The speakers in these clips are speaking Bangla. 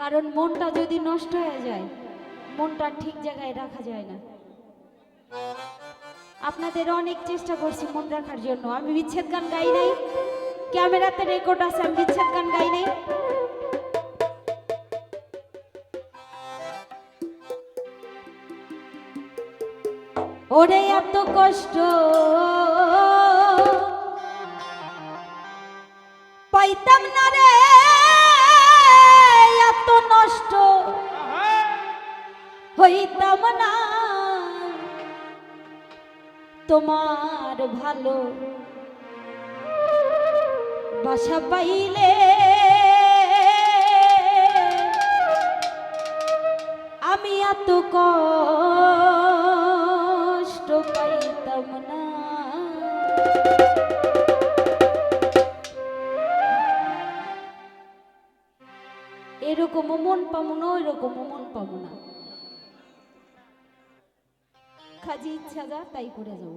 কারণ মনটা যদি নষ্ট হয়ে যায়, মনটা ঠিক জায়গায় রাখা যায় না। আপনাদের অনেক চেষ্টা করছি মন রাখার জন্য। আমি বিচ্ছেদ গান গাই নাই। ক্যামেরাতে রেকর্ড আছে, আমি বিচ্ছেদ গান গাই নাই। ওরে এত কষ্ট ভালো। বাসা পাইলে আমি এত কষ্ট পাইতাম না। এরকমও মন পাবো না ওইরকমও মন পাবো না। খাজি ইচ্ছা যা, তাই করে যাব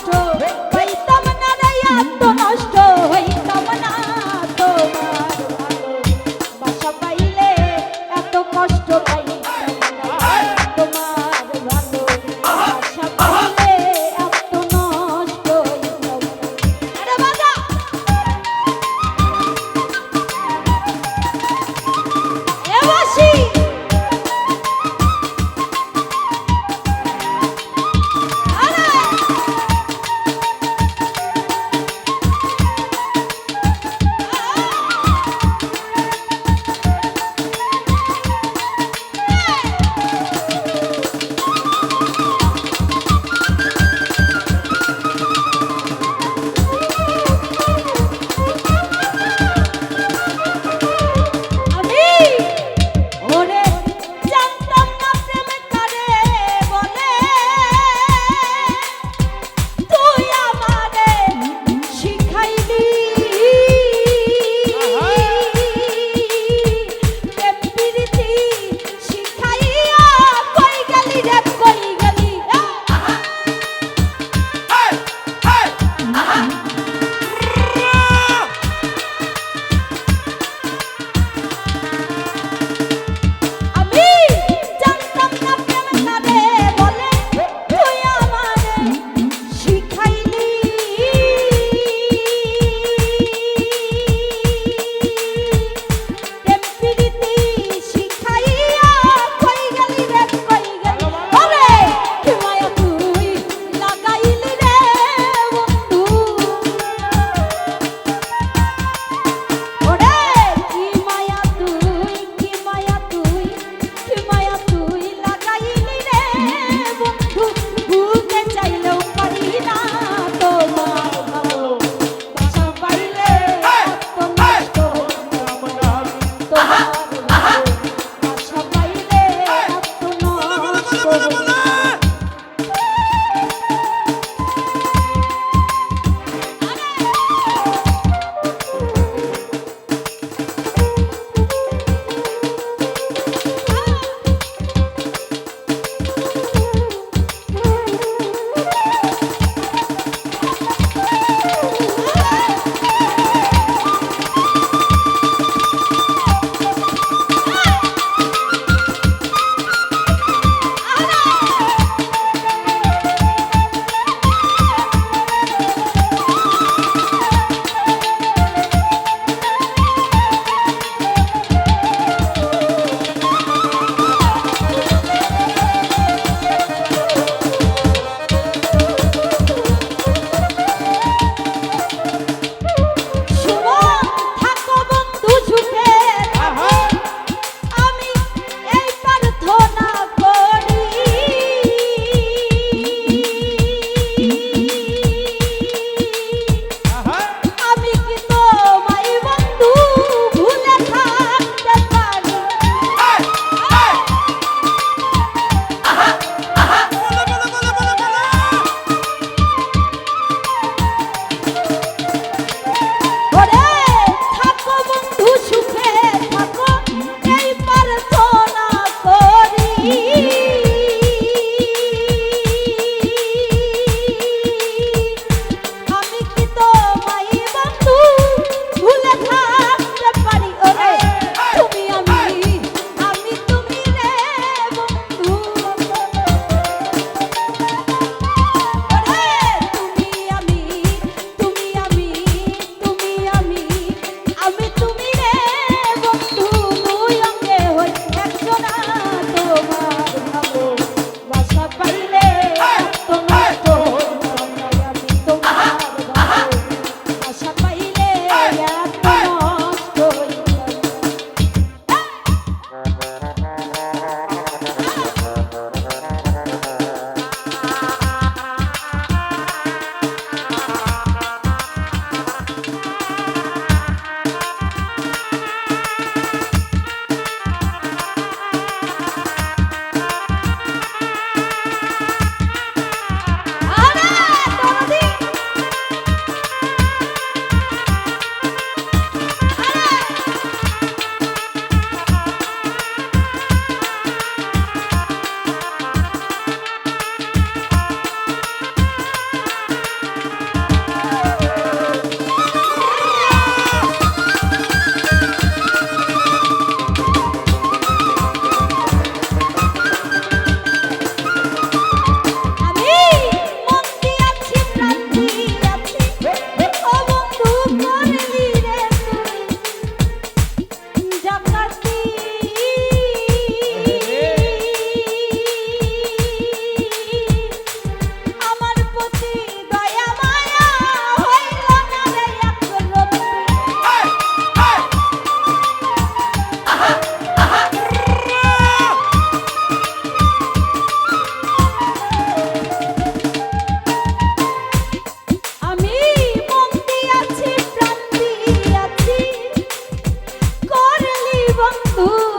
Ooh.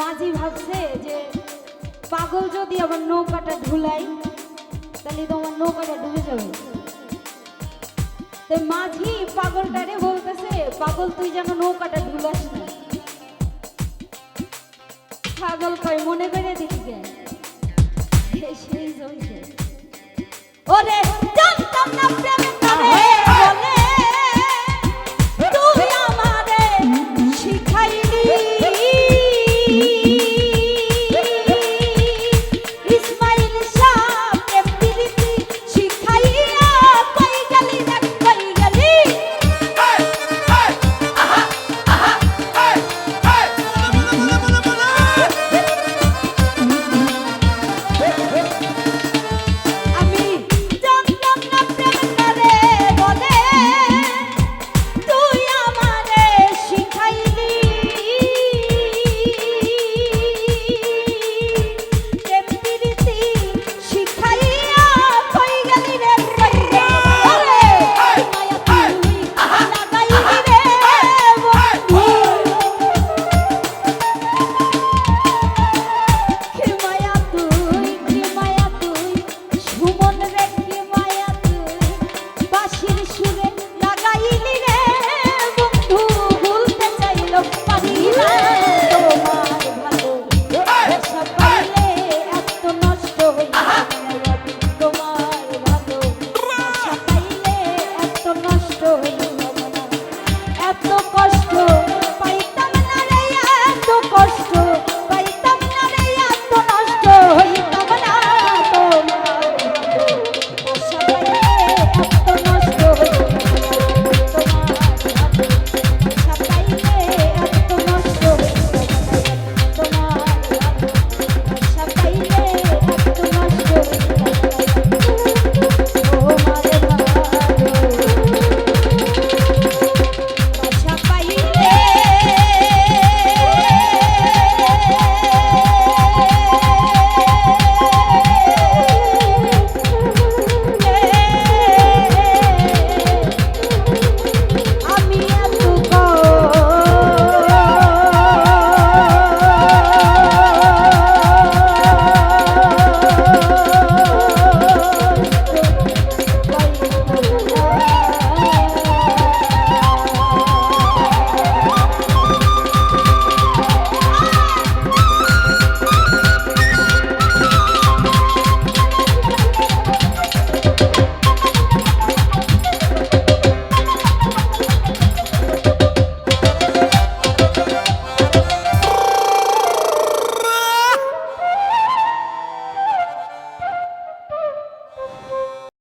মাঝি ভাবছে যে পাগল যদি আমার নৌকাটা ধুলাই তাহলে তো আমার নৌকাটা ডুবে যাবে। তো মাঝি পাগলটারে বলতেছে, পাগল, তুই যেন নৌকাটা ধুলাস না। পাগল কয়, মনে করে দিকে সেই ওরে!